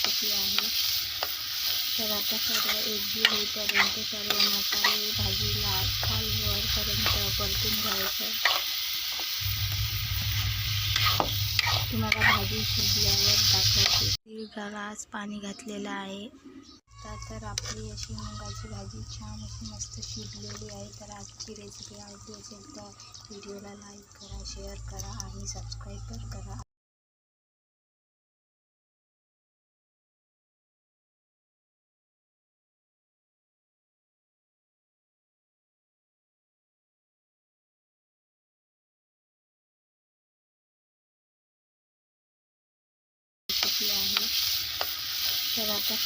Recipe आहे. तर आता सर्व एकजीव होईपर्यंत सर्व मसाले भाजीला खालवरपर्यंत परतून घ्यायचं. तुम्हाला भाजी शिजल्यावर दाखवते. दीड ग्लास पाणी घातलेलं आहे. तर आपली अशी मुगाची भाजी छान अशी मस्त शिजलेली आहे. तर आजची रेसिपी आवडली असेल तर व्हिडिओला लाईक करा शेअर करा आणि सबस्क्राईब पण करा. रेसिपी आहे. तर आता